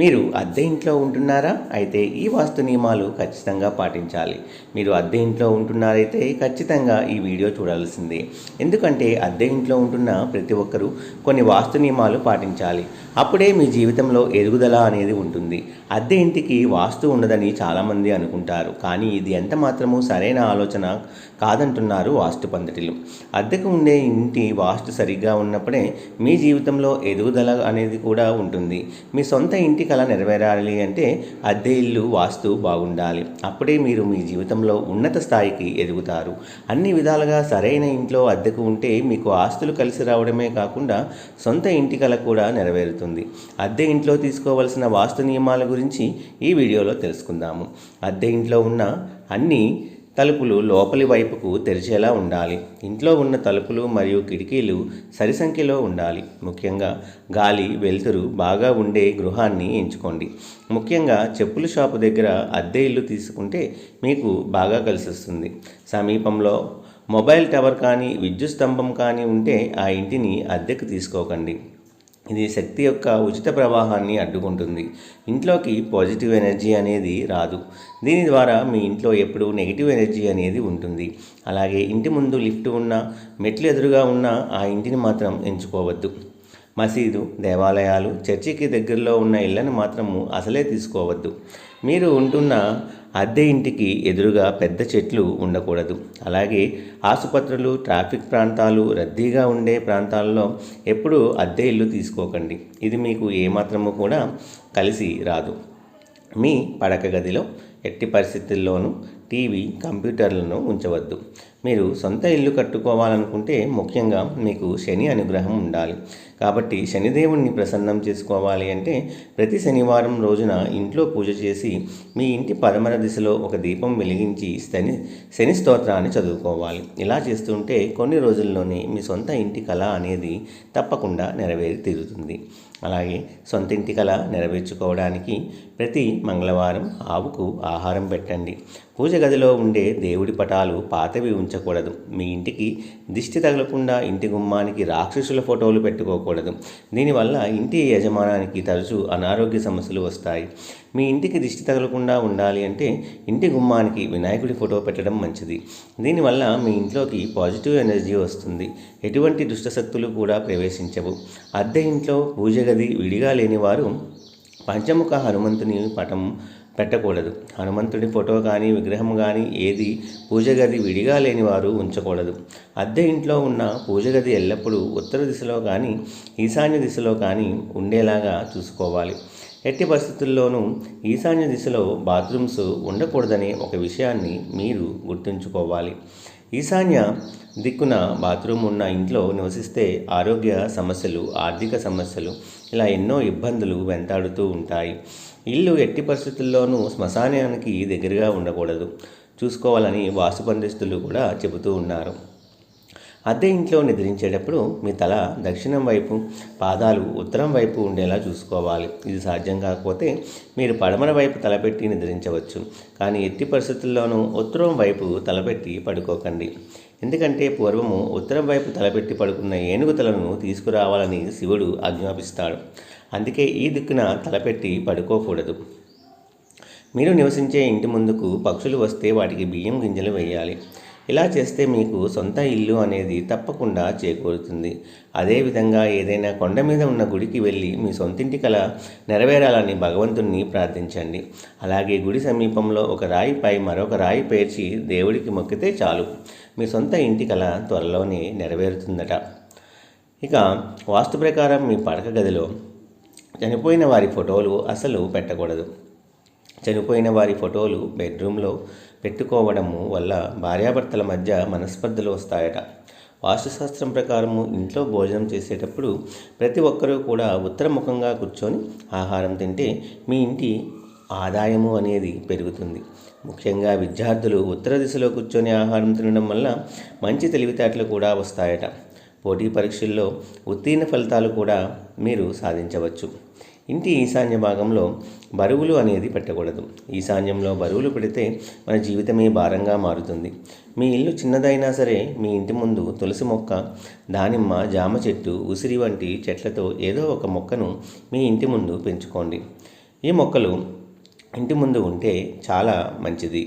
మీరు అద్దె ఇంట్లో ఉంటున్నారా? అయితే ఈ వాస్తు నియమాలు ఖచ్చితంగా పాటించాలి. మీరు అద్దె ఇంట్లో ఉంటున్నారైతే ఖచ్చితంగా ఈ వీడియో చూడాల్సిందే. ఎందుకంటే అద్దె ఇంట్లో ఉంటున్న ప్రతి ఒక్కరూ కొన్ని వాస్తు నియమాలు పాటించాలి. అప్పుడే మీ జీవితంలో ఎదుగుదల అనేది ఉంటుంది. అద్దె ఇంటికి వాస్తు ఉండదని చాలామంది అనుకుంటారు. కానీ ఇది ఎంత మాత్రము సరైన ఆలోచన కాదంటున్నారు వాస్తు పందిటిలు అద్దెకు ఉండే ఇంటి వాస్తు సరిగ్గా ఉన్నప్పుడే మీ జీవితంలో ఎదుగుదల అనేది కూడా ఉంటుంది. మీ సొంత ఇంటి కళ నెరవేరాలి అంటే అద్దె ఇల్లు వాస్తు బాగుండాలి. అప్పుడే మీరు మీ జీవితంలో ఉన్నత స్థాయికి ఎదుగుతారు. అన్ని విధాలుగా సరైన ఇంట్లో అద్దెకు ఉంటే మీకు ఆస్తులు కలిసి రావడమే కాకుండా సొంత ఇంటి కళ కూడా నెరవేరుతుంది. అద్దె ఇంట్లో తీసుకోవలసిన వాస్తు నియమాల గురించి ఈ వీడియోలో తెలుసుకుందాము. అద్దె ఇంట్లో ఉన్న అన్ని తలుపులు లోపలి వైపుకు తెరిచేలా ఉండాలి. ఇంట్లో ఉన్న తలుపులు మరియు కిటికీలు సరి సంఖ్యలో ఉండాలి. ముఖ్యంగా గాలి వెలుతురు బాగా ఉండే గృహాన్ని ఎంచుకోండి. ముఖ్యంగా చెప్పుల షాపు దగ్గర అద్దె ఇల్లు తీసుకుంటే మీకు బాగా కలిసి వస్తుంది సమీపంలో మొబైల్ టవర్ కానీ విద్యుత్ స్తంభం కానీ ఉంటే ఆ ఇంటిని అద్దెకు తీసుకోకండి. ఇది శక్తి యొక్క ఉచిత ప్రవాహాన్ని అడ్డుకుంటుంది. ఇంట్లోకి పాజిటివ్ ఎనర్జీ అనేది రాదు. దీని ద్వారా మీ ఇంట్లో ఎప్పుడూ నెగిటివ్ ఎనర్జీ అనేది ఉంటుంది. అలాగే ఇంటి ముందు లిఫ్ట్ ఉన్న మెట్లు ఎదురుగా ఉన్న ఆ ఇంటిని మాత్రం ఎంచుకోవద్దు. మసీదు దేవాలయాలు చర్చికి దగ్గరలో ఉన్న ఇళ్ళను మాత్రము అసలే తీసుకోవద్దు. మీరు ఉంటున్న అద్దె ఇంటికి ఎదురుగా పెద్ద చెట్లు ఉండకూడదు. అలాగే ఆసుపత్రులు ట్రాఫిక్ ప్రాంతాలు రద్దీగా ఉండే ప్రాంతాల్లో ఎప్పుడూ అద్దె ఇల్లు తీసుకోకండి. ఇది మీకు ఏమాత్రము కూడా కలిసి రాదు. మీ పడక గదిలో ఎట్టి పరిస్థితుల్లోనూ టీవీ కంప్యూటర్లను ఉంచవద్దు. మీరు సొంత ఇల్లు కట్టుకోవాలనుకుంటే ముఖ్యంగా మీకు శని అనుగ్రహం ఉండాలి. కాబట్టి శనిదేవుణ్ణి ప్రసన్నం చేసుకోవాలి అంటే ప్రతి శనివారం రోజున ఇంట్లో పూజ చేసి మీ ఇంటి పరమర దిశలో ఒక దీపం వెలిగించి శని శని స్తోత్రాన్ని చదువుకోవాలి. ఇలా చేస్తుంటే కొన్ని రోజుల్లోనే మీ సొంత ఇంటి కళ అనేది తప్పకుండా నెరవేరి తీరుతుంది. అలాగే సొంత ఇంటి కళ నెరవేర్చుకోవడానికి ప్రతి మంగళవారం ఆవుకు ఆహారం పెట్టండి. పూజ గదిలో ఉండే దేవుడి పటాలు పాతవి ఉంచకూడదు. మీ ఇంటికి దిష్టి తగలకుండా ఇంటి గుమ్మానికి రాక్షసుల ఫోటోలు పెట్టుకోకూడదు. దీనివల్ల ఇంటి యజమానానికి తరచూ అనారోగ్య సమస్యలు వస్తాయి. మీ ఇంటికి దిష్టి తగలకుండా ఉండాలి అంటే ఇంటి గుమ్మానికి వినాయకుడి ఫోటో పెట్టడం మంచిది. దీనివల్ల మీ ఇంట్లోకి పాజిటివ్ ఎనర్జీ వస్తుంది. ఎటువంటి దుష్టశక్తులు కూడా ప్రవేశించవు. అద్దె ఇంట్లో పూజ గది విడిగా లేనివారు పంచముఖ హనుమంతుని పటం పెట్టకూడదు. హనుమంతుడి ఫోటో కానీ విగ్రహం కానీ ఏది పూజగది విడిగా లేని వారు ఉంచకూడదు. అద్దె ఇంట్లో ఉన్న పూజగది ఎల్లప్పుడూ ఉత్తర దిశలో కానీ ఈశాన్య దిశలో కానీ ఉండేలాగా చూసుకోవాలి. ఎట్టి పరిస్థితుల్లోనూ ఈశాన్య దిశలో బాత్రూమ్స్ ఉండకూడదనే ఒక విషయాన్ని మీరు గుర్తుంచుకోవాలి. ఈశాన్య దిక్కున బాత్రూమ్ ఉన్న ఇంట్లో నివసిస్తే ఆరోగ్య సమస్యలు ఆర్థిక సమస్యలు ఇలా ఎన్నో ఇబ్బందులు వెంటాడుతూ ఉంటాయి. ఇల్లు ఎట్టి పరిస్థితుల్లోనూ శ్మశానానికి దగ్గరగా ఉండకూడదు. చూసుకోవాలని వాస్తు పండితులు కూడా చెబుతూ ఉన్నారు. అద్దె ఇంట్లో నిద్రించేటప్పుడు మీ తల దక్షిణం వైపు పాదాలు ఉత్తరం వైపు ఉండేలా చూసుకోవాలి. ఇది సాధ్యం కాకపోతే మీరు పడమర వైపు తలపెట్టి నిద్రించవచ్చు. కానీ ఎట్టి పరిస్థితుల్లోనూ ఉత్తరం వైపు తలపెట్టి పడుకోకండి. ఎందుకంటే పూర్వము ఉత్తరం వైపు తలపెట్టి పడుకున్న ఏనుగు తలను తీసుకురావాలని శివుడు ఆజ్ఞాపిస్తాడు. అందుకే ఈ దిక్కున తలపెట్టి పడుకోకూడదు. మీరు నివసించే ఇంటి ముందుకు పక్షులు వస్తే వాటికి బియ్యం గింజలు వేయాలి. ఇలా చేస్తే మీకు సొంత ఇల్లు అనేది తప్పకుండా చేకూరుతుంది. అదేవిధంగా ఏదైనా కొండ మీద ఉన్న గుడికి వెళ్ళి మీ సొంతింటి కల నెరవేరాలని భగవంతుణ్ణి ప్రార్థించండి. అలాగే గుడి సమీపంలో ఒక రాయిపై మరొక రాయి పేర్చి దేవుడికి మొక్కితే చాలు. మీ సొంత ఇంటి కల త్వరలోనే నెరవేరుతుందట. ఇక వాస్తు ప్రకారం మీ పడక గదిలో చనిపోయిన వారి ఫోటోలు అసలు పెట్టకూడదు. చనిపోయిన వారి ఫోటోలు బెడ్రూమ్లో పెట్టుకోవడము వల్ల భార్యాభర్తల మధ్య మనస్పర్ధలు వస్తాయట. వాస్తుశాస్త్రం ప్రకారము ఇంట్లో భోజనం చేసేటప్పుడు ప్రతి ఒక్కరూ కూడా ఉత్తరముఖంగా కూర్చొని ఆహారం తింటే మీ ఇంటి ఆదాయము అనేది పెరుగుతుంది. ముఖ్యంగా విద్యార్థులు ఉత్తర దిశలో కూర్చొని ఆహారం తినడం వల్ల మంచి తెలివితేటలు కూడా వస్తాయట. పోటీ పరీక్షల్లో ఉత్తీర్ణ ఫలితాలు కూడా మీరు సాధించవచ్చు. ఇంటి ఈశాన్య భాగంలో బరువులు అనేది పెట్టకూడదు. ఈశాన్యంలో బరువులు పెడితే మన జీవితమే భారంగా మారుతుంది. మీ ఇల్లు చిన్నదైనా సరే మీ ఇంటి ముందు తులసి మొక్క దానిమ్మ జామ చెట్టు ఉసిరి వంటి చెట్లతో ఏదో ఒక మొక్కను మీ ఇంటి ముందు పెంచుకోండి. ఈ మొక్కలు ఇంటి ముందు ఉంటే చాలా మంచిది.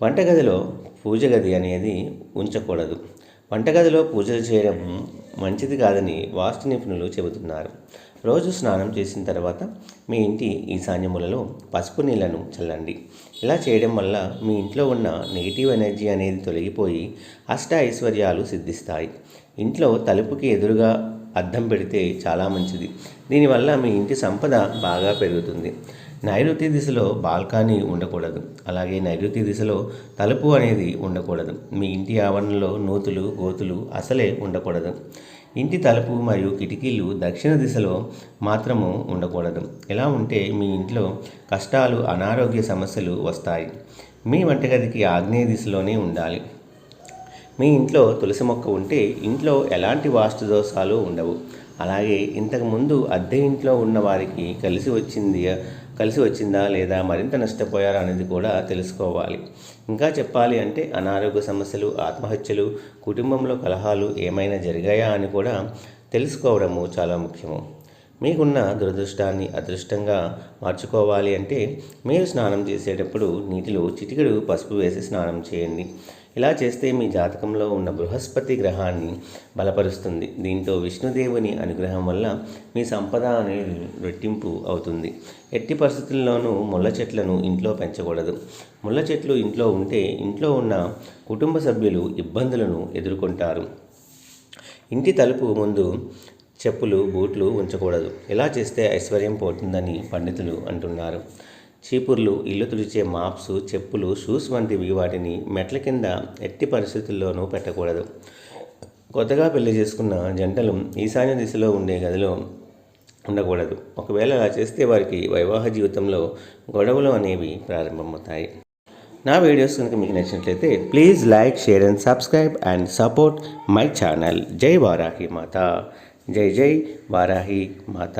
వంటగదిలో పూజ గది అనేది ఉంచకూడదు. వంటగదిలో పూజలు చేయడం మంచిది కాదని వాస్తు నిపుణులు చెబుతున్నారు. రోజు స్నానం చేసిన తర్వాత మీ ఇంటి ఈశాన్యములలో పసుపు నీళ్ళను చల్లండి. ఇలా చేయడం వల్ల మీ ఇంట్లో ఉన్న నెగిటివ్ ఎనర్జీ అనేది తొలగిపోయి అష్ట ఐశ్వర్యాలు సిద్ధిస్తాయి. ఇంట్లో తలుపుకి ఎదురుగా అద్దం పెడితే చాలా మంచిది. దీనివల్ల మీ ఇంటి సంపద బాగా పెరుగుతుంది. నైరుతి దిశలో బాల్కనీ ఉండకూడదు. అలాగే నైరుతి దిశలో తలుపు అనేది ఉండకూడదు. మీ ఇంటి ఆవరణలో నూతులు గోతులు అసలే ఉండకూడదు. ఇంటి తలుపు మరియు కిటికీలు దక్షిణ దిశలో మాత్రము ఉండకూడదు. ఇలా ఉంటే మీ ఇంట్లో కష్టాలు అనారోగ్య సమస్యలు వస్తాయి. మీ వంటగదికి ఆగ్నేయ దిశలోనే ఉండాలి. మీ ఇంట్లో తులసి మొక్క ఉంటే ఇంట్లో ఎలాంటి వాస్తు దోషాలు ఉండవు. అలాగే ఇంతకుముందు అద్దె ఇంట్లో ఉన్న వారికి కలిసి వచ్చింది కలిసి వచ్చిందా లేదా మరింత నష్టపోయారా అనేది కూడా తెలుసుకోవాలి. ఇంకా చెప్పాలి అంటే అనారోగ్య సమస్యలు ఆత్మహత్యలు కుటుంబంలో కలహాలు ఏమైనా జరిగాయా అని కూడా తెలుసుకోవడము చాలా ముఖ్యము. మీకున్న దురదృష్టాన్ని అదృష్టంగా మార్చుకోవాలి అంటే మీరు స్నానం చేసేటప్పుడు నీటిలో చిటికెడు పసుపు వేసి స్నానం చేయండి. ఇలా చేస్తే మీ జాతకంలో ఉన్న బృహస్పతి గ్రహాన్ని బలపరుస్తుంది. దీంతో విష్ణుదేవుని అనుగ్రహం వల్ల మీ సంపద అనేది రెట్టింపు అవుతుంది. ఎట్టి పరిస్థితుల్లోనూ ముళ్ళ చెట్లను ఇంట్లో పెంచకూడదు. ముళ్ళ చెట్లు ఇంట్లో ఉంటే ఇంట్లో ఉన్న కుటుంబ సభ్యులు ఇబ్బందులను ఎదుర్కొంటారు. ఇంటి తలుపు ముందు చెప్పులు బూట్లు ఉంచకూడదు. ఇలా చేస్తే ఐశ్వర్యం పోతుందని పండితులు అంటున్నారు. చీపుర్లు ఇల్లు తుడిచే మాప్స్ చెప్పులు షూస్ వంటివి వాటిని మెట్ల కింద ఎట్టి పరిస్థితుల్లోనూ పెట్టకూడదు. కొత్తగా పెళ్ళి చేసుకున్న జంటలు ఈశాన్య దిశలో ఉండే గదిలో ఉండకూడదు. ఒకవేళ అలా చేస్తే వారికి వైవాహ జీవితంలో గొడవలు అనేవి ప్రారంభమవుతాయి. నా వీడియోస్ కనుక మీకు నచ్చినట్లయితే please like share and subscribe and support my channel. జై వారాహి మాత. జై జై వారాహి మాత